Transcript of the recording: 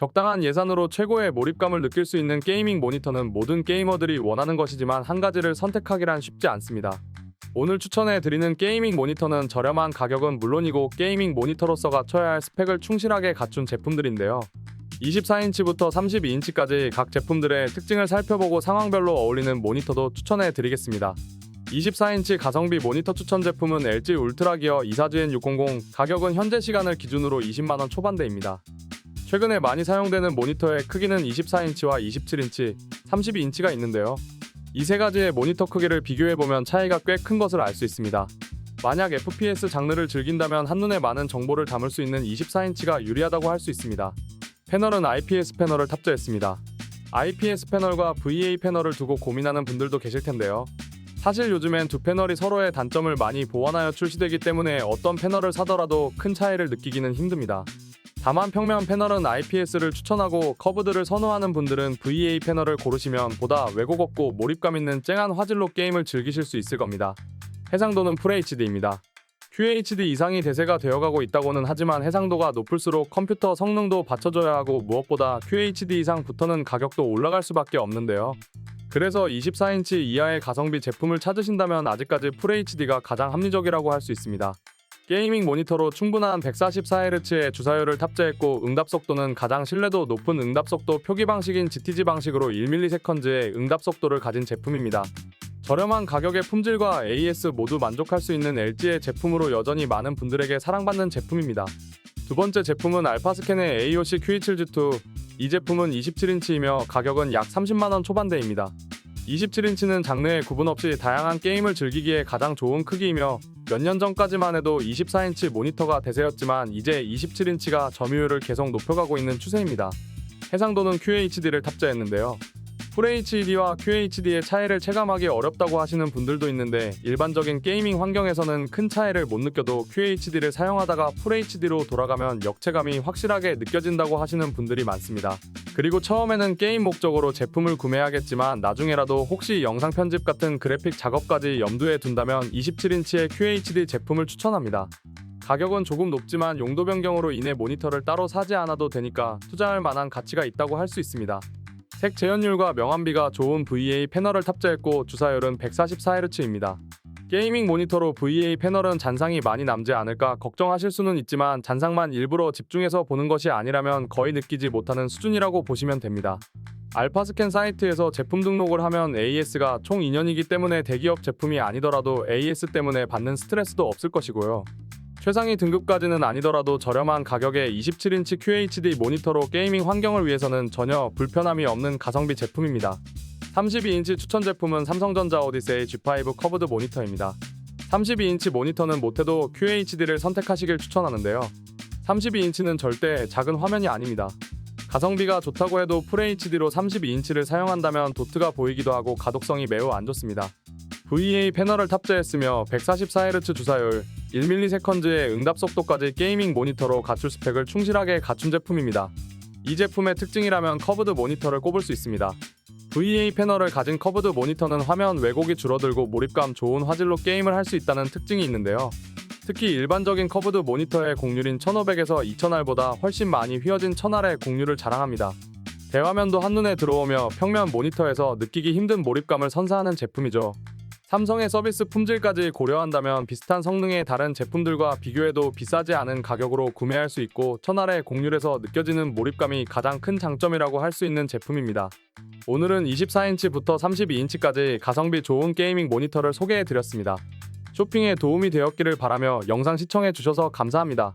적당한 예산으로 최고의 몰입감을 느낄 수 있는 게이밍 모니터는 모든 게이머들이 원하는 것이지만 한 가지를 선택하기란 쉽지 않습니다. 오늘 추천해 드리는 게이밍 모니터는 저렴한 가격은 물론이고 게이밍 모니터로서 갖춰야 할 스펙을 충실하게 갖춘 제품들인데요. 24인치부터 32인치까지 각 제품들의 특징을 살펴보고 상황별로 어울리는 모니터도 추천해 드리겠습니다. 24인치 가성비 모니터 추천 제품은 LG 울트라 기어 24GN600 가격은 현재 시간을 기준으로 20만원 초반대입니다. 최근에 많이 사용되는 모니터의 크기는 24인치와 27인치, 32인치가 있는데요. 이 세 가지의 모니터 크기를 비교해보면 차이가 꽤 큰 것을 알 수 있습니다. 만약 FPS 장르를 즐긴다면 한눈에 많은 정보를 담을 수 있는 24인치가 유리하다고 할 수 있습니다. 패널은 IPS 패널을 탑재했습니다. IPS 패널과 VA 패널을 두고 고민하는 분들도 계실 텐데요. 사실 요즘엔 두 패널이 서로의 단점을 많이 보완하여 출시되기 때문에 어떤 패널을 사더라도 큰 차이를 느끼기는 힘듭니다. 다만 평면 패널은 IPS를 추천하고 커브드를 선호하는 분들은 VA 패널을 고르시면 보다 왜곡 없고 몰입감 있는 쨍한 화질로 게임을 즐기실 수 있을 겁니다. 해상도는 FHD입니다. QHD 이상이 대세가 되어가고 있다고는 하지만 해상도가 높을수록 컴퓨터 성능도 받쳐줘야 하고 무엇보다 QHD 이상부터는 가격도 올라갈 수밖에 없는데요. 그래서 24인치 이하의 가성비 제품을 찾으신다면 아직까지 FHD가 가장 합리적이라고 할 수 있습니다. 게이밍 모니터로 충분한 144Hz의 주사율을 탑재했고 응답 속도는 가장 신뢰도 높은 응답 속도 표기 방식인 GTG 방식으로 1ms의 응답 속도를 가진 제품입니다. 저렴한 가격의 품질과 AS 모두 만족할 수 있는 LG의 제품으로 여전히 많은 분들에게 사랑받는 제품입니다. 두 번째 제품은 알파스캔의 AOC QE7G2. 이 제품은 27인치이며 가격은 약 30만원 초반대입니다. 27인치는 장르에 구분 없이 다양한 게임을 즐기기에 가장 좋은 크기이며 몇 년 전까지만 해도 24인치 모니터가 대세였지만 이제 27인치가 점유율을 계속 높여가고 있는 추세입니다. 해상도는 QHD를 탑재했는데요. FHD와 QHD의 차이를 체감하기 어렵다고 하시는 분들도 있는데 일반적인 게이밍 환경에서는 큰 차이를 못 느껴도 QHD를 사용하다가 FHD로 돌아가면 역체감이 확실하게 느껴진다고 하시는 분들이 많습니다. 그리고 처음에는 게임 목적으로 제품을 구매하겠지만 나중에라도 혹시 영상 편집 같은 그래픽 작업까지 염두에 둔다면 27인치의 QHD 제품을 추천합니다. 가격은 조금 높지만 용도 변경으로 인해 모니터를 따로 사지 않아도 되니까 투자할 만한 가치가 있다고 할 수 있습니다. 색 재현율과 명암비가 좋은 VA 패널을 탑재했고 주사율은 144Hz입니다. 게이밍 모니터로 VA 패널은 잔상이 많이 남지 않을까 걱정하실 수는 있지만 잔상만 일부러 집중해서 보는 것이 아니라면 거의 느끼지 못하는 수준이라고 보시면 됩니다. 알파스캔 사이트에서 제품 등록을 하면 AS가 총 2년이기 때문에 대기업 제품이 아니더라도 AS 때문에 받는 스트레스도 없을 것이고요. 최상위 등급까지는 아니더라도 저렴한 가격에 27인치 QHD 모니터로 게이밍 환경을 위해서는 전혀 불편함이 없는 가성비 제품입니다. 32인치 추천 제품은 삼성전자 오디세이 G5 커브드 모니터입니다. 32인치 모니터는 못해도 QHD를 선택하시길 추천하는데요. 32인치는 절대 작은 화면이 아닙니다. 가성비가 좋다고 해도 FHD로 32인치를 사용한다면 도트가 보이기도 하고 가독성이 매우 안 좋습니다. VA 패널을 탑재했으며 144Hz 주사율, 1ms의 응답 속도까지 게이밍 모니터로 갖출 스펙을 충실하게 갖춘 제품입니다. 이 제품의 특징이라면 커브드 모니터를 꼽을 수 있습니다. VA 패널을 가진 커브드 모니터는 화면 왜곡이 줄어들고 몰입감 좋은 화질로 게임을 할 수 있다는 특징이 있는데요. 특히 일반적인 커브드 모니터의 공률인 1500에서 2000R보다 훨씬 많이 휘어진 1000R의 공률을 자랑합니다. 대화면도 한눈에 들어오며 평면 모니터에서 느끼기 힘든 몰입감을 선사하는 제품이죠. 삼성의 서비스 품질까지 고려한다면 비슷한 성능의 다른 제품들과 비교해도 비싸지 않은 가격으로 구매할 수 있고 천알의 공률에서 느껴지는 몰입감이 가장 큰 장점이라고 할 수 있는 제품입니다. 오늘은 24인치부터 32인치까지 가성비 좋은 게이밍 모니터를 소개해 드렸습니다. 쇼핑에 도움이 되었기를 바라며 영상 시청해 주셔서 감사합니다.